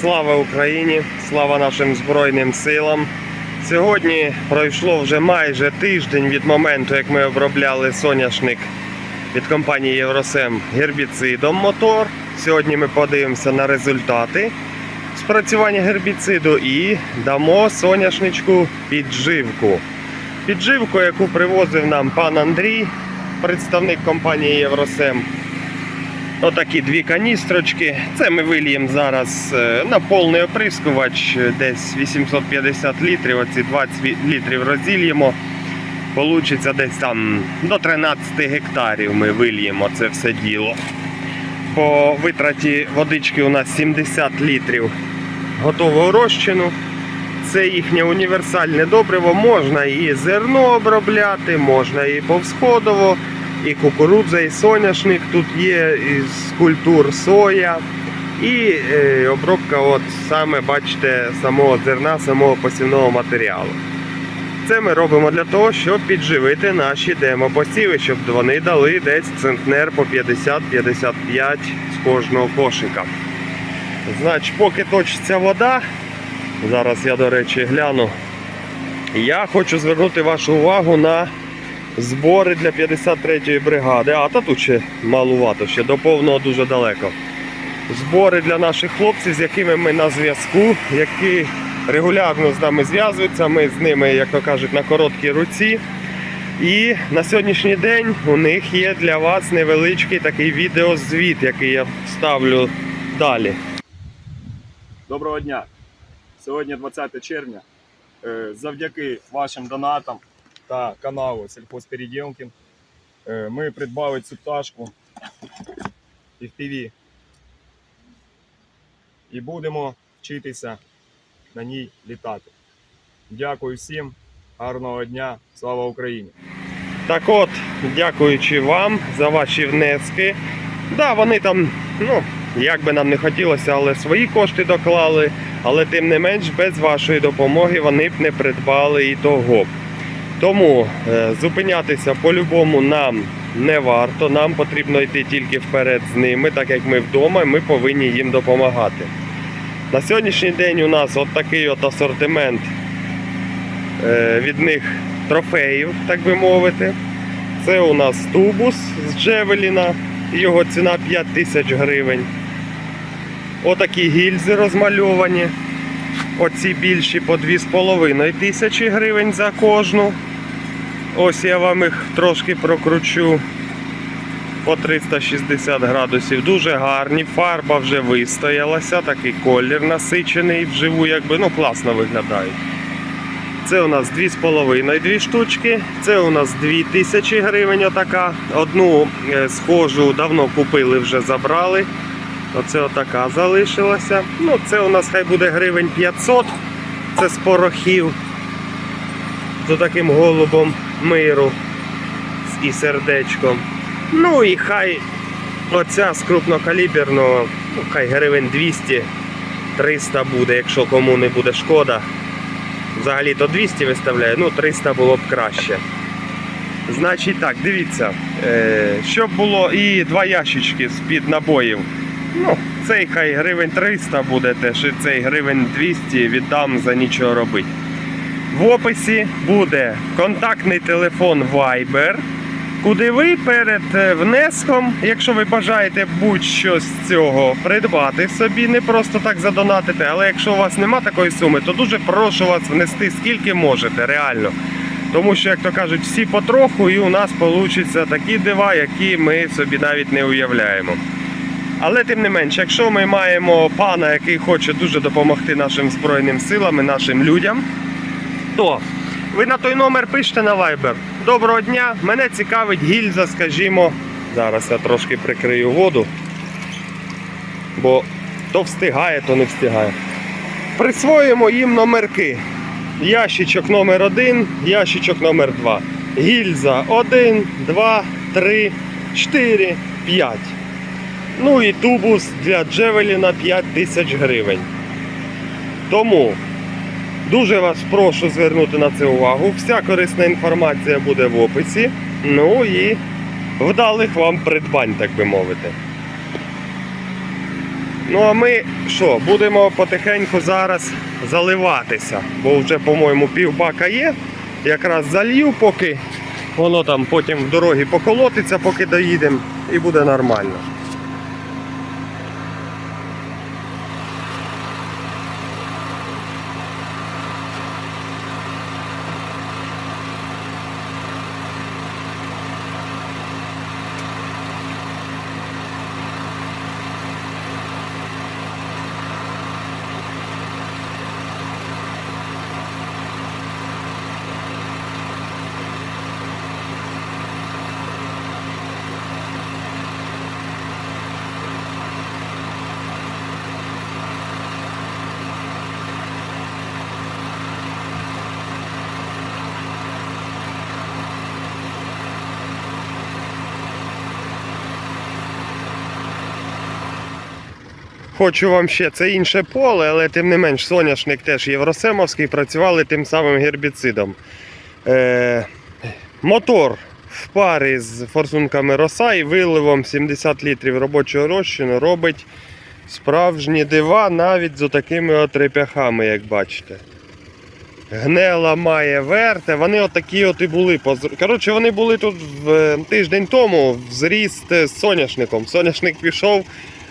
Слава Україні! Слава нашим Збройним силам! Сьогодні пройшло вже майже тиждень від моменту, як ми обробляли соняшник від компанії Євросем гербіцидом мотор. Сьогодні ми подивимося на результати спрацювання гербіциду і дамо соняшничку підживку. Підживку, яку привозив нам пан Андрій, представник компанії Євросем. Отакі дві каністрочки. Це ми вильємо зараз е, на повний оприскувач, е, десь 850 літрів. Оці 20 літрів розділємо. Получиться десь там до 13 гектарів ми вильємо це все діло. По витраті водички у нас 70 літрів готового розчину. Це їхнє універсальне добриво. Можна і зерно обробляти, можна і повсходово, і кукурудза, і соняшник. Тут є із культур соя. І е, обробка, от саме бачите, самого зерна, самого посівного матеріалу. Це ми робимо для того, щоб підживити наші демопосіви, щоб вони дали десь центнер по 50-55 з кожного кошика. Значить, поки точиться вода, зараз я, до речі, гляну. Я хочу звернути вашу увагу на збори для 53-ї бригади. А, та тут ще малувато, ще до повного дуже далеко. Збори для наших хлопців, з якими ми на зв'язку, які регулярно з нами зв'язуються. Ми з ними, як то кажуть, на короткій руці. І на сьогоднішній день у них є для вас невеличкий такий відеозвіт, який я вставлю далі. Доброго дня! Сьогодні 20 червня. Е, Завдяки вашим донатам та каналу Сільхозпереділкін е, ми придбали цю пташку FPV і будемо вчитися на ній літати. Дякую всім, гарного дня, слава Україні! Так от, дякуючи вам за ваші внески. Да, вони там, ну, як би нам не хотілося, але свої кошти доклали. Але тим не менш, без вашої допомоги вони б не придбали і того. Тому е, зупинятися по-любому нам не варто. Нам потрібно йти тільки вперед з ними, так як ми вдома, ми повинні їм допомагати. На сьогоднішній день у нас от такий от асортимент е, від них трофеїв, так би мовити. Це у нас тубус з Джевеліна, його ціна 5 тисяч гривень. Отакі гільзи розмальовані. Оці більші по 2,5 тисячі гривень за кожну. Ось я вам їх трошки прокручу по 360 градусів. Дуже гарні. Фарба вже вистоялася, такий колір насичений вживу, якби ну класно виглядають. Це у нас 2,5 дві штучки. Це у нас 2000 гривень отака. Одну е, схожу давно купили, вже забрали. Оце отака залишилася. Ну, це у нас хай буде гривень 500. Це з порохів. З таким голубом миру і сердечком. Ну і хай оця з крупнокаліберного, ну, хай гривень 200 300 буде, якщо кому не буде шкода. Взагалі то 200 виставляє, ну 300 було б краще. Значить так, дивіться, е, щоб було і два ящички з-під набоїв. Ну, цей хай гривень 300 буде теж, і цей гривень 200 віддам за нічого робити. В описі буде контактний телефон Viber, куди ви перед е, внеском, якщо ви бажаєте будь-що з цього придбати собі, не просто так задонатити, але якщо у вас нема такої суми, то дуже прошу вас внести скільки можете, реально. Тому що, як то кажуть, всі потроху, і у нас получаться такі дива, які ми собі навіть не уявляємо. Але тим не менш, якщо ми маємо пана, який хоче дуже допомогти нашим Збройним силам і нашим людям, то ви на той номер пишете на Viber. Доброго дня, мене цікавить гільза, скажімо. Зараз я трошки прикрию воду, бо то встигає, то не встигає. Присвоїмо їм номерки. Ящичок номер 1 ящичок номер 2 Гільза 1, 2, 3, 4, 5. Ну і тубус для Джевеліна 5 тисяч гривень. Тому дуже вас прошу звернути на це увагу. Вся корисна інформація буде в описі. Ну і вдалих вам придбань, так би мовити. Ну а ми що, будемо потихеньку зараз заливатися, бо вже, по-моєму, півбака є. Якраз залью, поки воно там потім в дорогі поколотиться, поки доїдемо, і буде нормально. Хочу вам ще це інше поле, але тим не менш соняшник теж євросемовський, працювали тим самим гербіцидом. Е, мотор в парі з форсунками роса і виливом 70 літрів робочого розчину робить справжні дива навіть з такими от як бачите. Гнела має верте, вони отакі от і були. Коротше, вони були тут в, е, тиждень тому в зріст з соняшником. Соняшник пішов,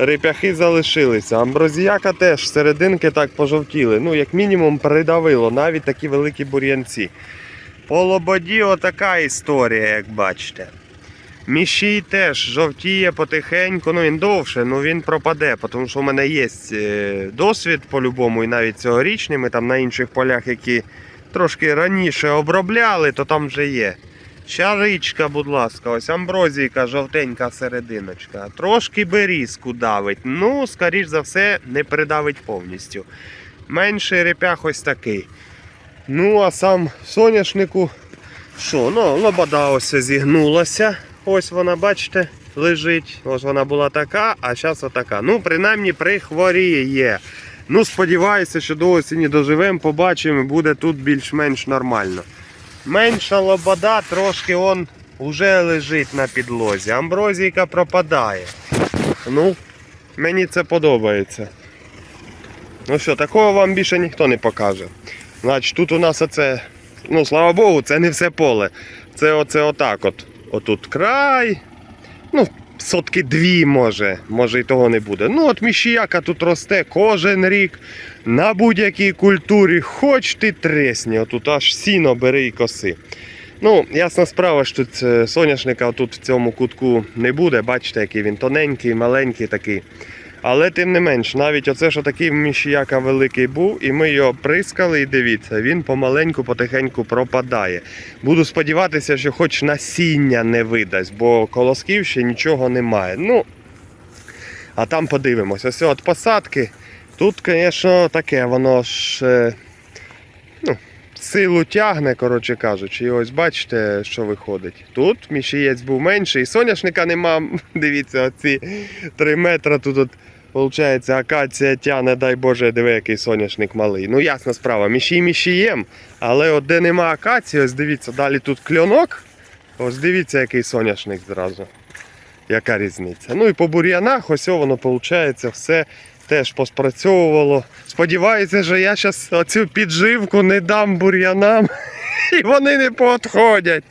реп'яхи залишилися. Амброзіяка теж серединки так пожовтіли. Ну, як мінімум, придавило навіть такі великі бур'янці. По лободі отака історія, як бачите. Міщій теж жовтіє потихеньку, ну він довше, ну він пропаде, тому що в мене є е, досвід по-любому, і навіть цьогорічний. Ми там на інших полях, які трошки раніше обробляли, то там вже є. Чаричка, будь ласка, ось амброзійка, жовтенька серединочка. Трошки берізку давить. Ну, скоріш за все, не придавить повністю. Менший репях ось такий. Ну, а сам соняшнику, що, ну, лобода ось зігнулася. Ось вона, бачите, лежить. Ось вона була така, а зараз отака. Ну, принаймні прихворіє. Ну, сподіваюся, що до осені доживемо, побачимо, буде тут більш-менш нормально. Менша лобода, трошки он вже лежить на підлозі. Амброзійка пропадає. Ну, мені це подобається. Ну що, такого вам більше ніхто не покаже. Значить, тут у нас оце, ну слава Богу, це не все поле. Це оце отак от. Отут край. Ну, сотки дві може, може і того не буде. Ну, от міщіяка тут росте кожен рік на будь-якій культурі, хоч ти тресні, отут аж сіно бери і коси. Ну, ясна справа, що соняшника тут в цьому кутку не буде. Бачите, який він тоненький, маленький такий. Але тим не менш, навіть оце, що такий міщіяка великий був, і ми його прискали, і дивіться, він помаленьку, потихеньку пропадає. Буду сподіватися, що хоч насіння не видасть, бо колосків ще нічого немає. Ну, а там подивимося. Ось от посадки. Тут, звісно, таке, воно ж е, силу тягне, коротше кажучи. І ось бачите, що виходить. Тут міщієць був менший, соняшника нема. Дивіться, оці 3 метри тут. От, Получається, акація тяне, дай Боже, диви, який соняшник малий. Ну, ясна справа, міщій міщієм, але от де нема акації, ось дивіться, далі тут кльонок. Ось дивіться, який соняшник зразу. Яка різниця. Ну і по бур'янах, ось воно виходить, все теж поспрацьовувало. Сподіваюся, що я зараз оцю підживку не дам бур'янам. І вони не підходять.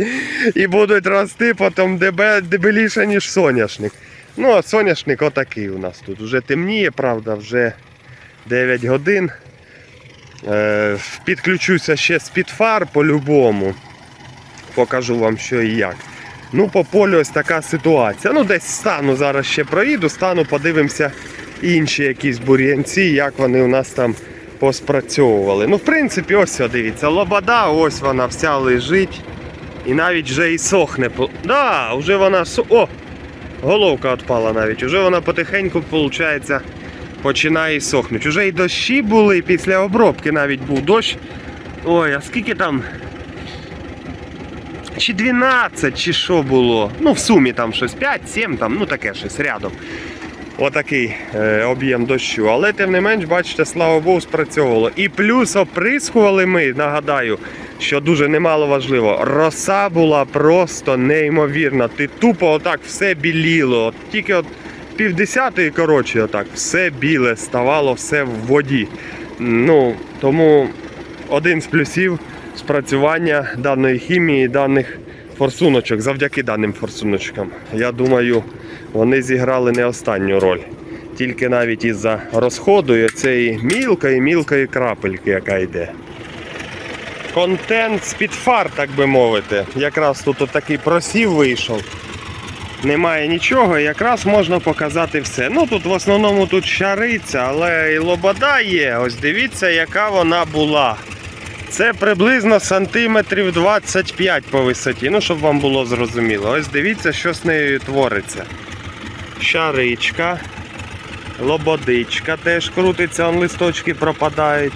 І будуть рости потім дебеліше, ніж соняшник. Ну, а соняшник отакий у нас тут. Вже темніє, правда, вже 9 годин. Е, підключуся ще з-під фар по-любому. Покажу вам, що і як. Ну, по полю ось така ситуація. Ну, десь стану зараз ще проїду, стану, подивимося інші якісь бур'янці, як вони у нас там поспрацьовували. Ну, в принципі, ось дивіться, лобода, ось вона вся лежить. І навіть вже і сохне. Да, вже вона О! Головка відпала навіть. Уже вона потихеньку, виходить, починає сохнути. Уже і дощі були, після обробки навіть був дощ. Ой, а скільки там? Чи 12, чи що було. Ну, в сумі там щось 5-7, там, ну таке щось рядом. Отакий е, об'єм дощу. Але тим не менш, бачите, слава Богу, спрацьовувало. І плюс оприскували ми, нагадаю, що дуже немало важливо. Роса була просто неймовірна. Ти тупо отак все біліло. От Тільки от півдесятої, коротше, отак, все біле ставало, все в воді. Ну, тому один з плюсів спрацювання даної хімії, даних форсуночок, завдяки даним форсуночкам. Я думаю, вони зіграли не останню роль. Тільки навіть із-за розходу і цієї мілкої мілкої крапельки, яка йде. Контент з-під фар, так би мовити. Якраз тут такий просів вийшов. Немає нічого, якраз можна показати все. Ну тут в основному тут шариця, але і лобода є. Ось дивіться, яка вона була. Це приблизно сантиметрів 25 по висоті. Ну, щоб вам було зрозуміло. Ось дивіться, що з нею твориться. Шаричка, лободичка теж крутиться, он листочки пропадають.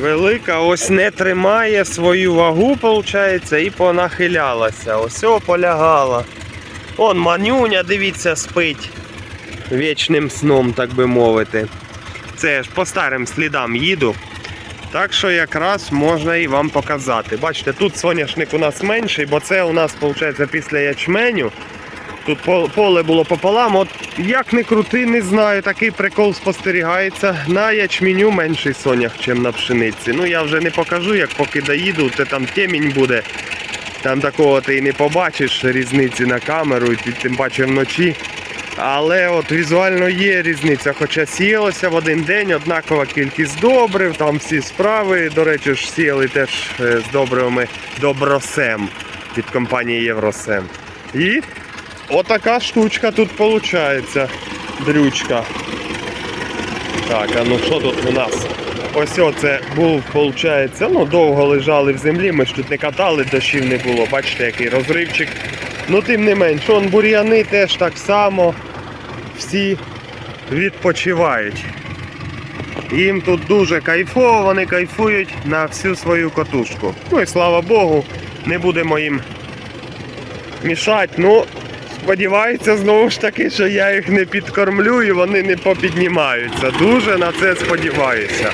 Велика ось не тримає свою вагу, виходить, і понахилялася. Ось полягала. Он манюня, дивіться, спить вічним сном, так би мовити. Це ж по старим слідам їду. Так що якраз можна і вам показати. Бачите, тут соняшник у нас менший, бо це у нас виходить після ячменю. Тут поле було пополам. От як не крути, не знаю. Такий прикол спостерігається. На ячменю менший сонях, ніж на пшениці. Ну я вже не покажу, як поки доїду, то там темінь буде. Там такого ти і не побачиш різниці на камеру, і тим паче вночі. Але от візуально є різниця, хоча сіялося в один день однакова кількість добрив, там всі справи. До речі, ж сіяли теж е, з добривами Добросем від компанії Євросем. І отака штучка тут виходить, дрючка. Так, а ну що тут у нас? Ось оце був, виходить, ну довго лежали в землі, ми ж тут не катали, дощів не було. Бачите, який розривчик. Ну тим не менш, он бур'яни теж так само всі відпочивають. Їм тут дуже кайфово, вони кайфують на всю свою катушку. Ну і слава Богу, не будемо їм мішати. Ну, сподіваюся знову ж таки, що я їх не підкормлю і вони не попіднімаються. Дуже на це сподіваюся.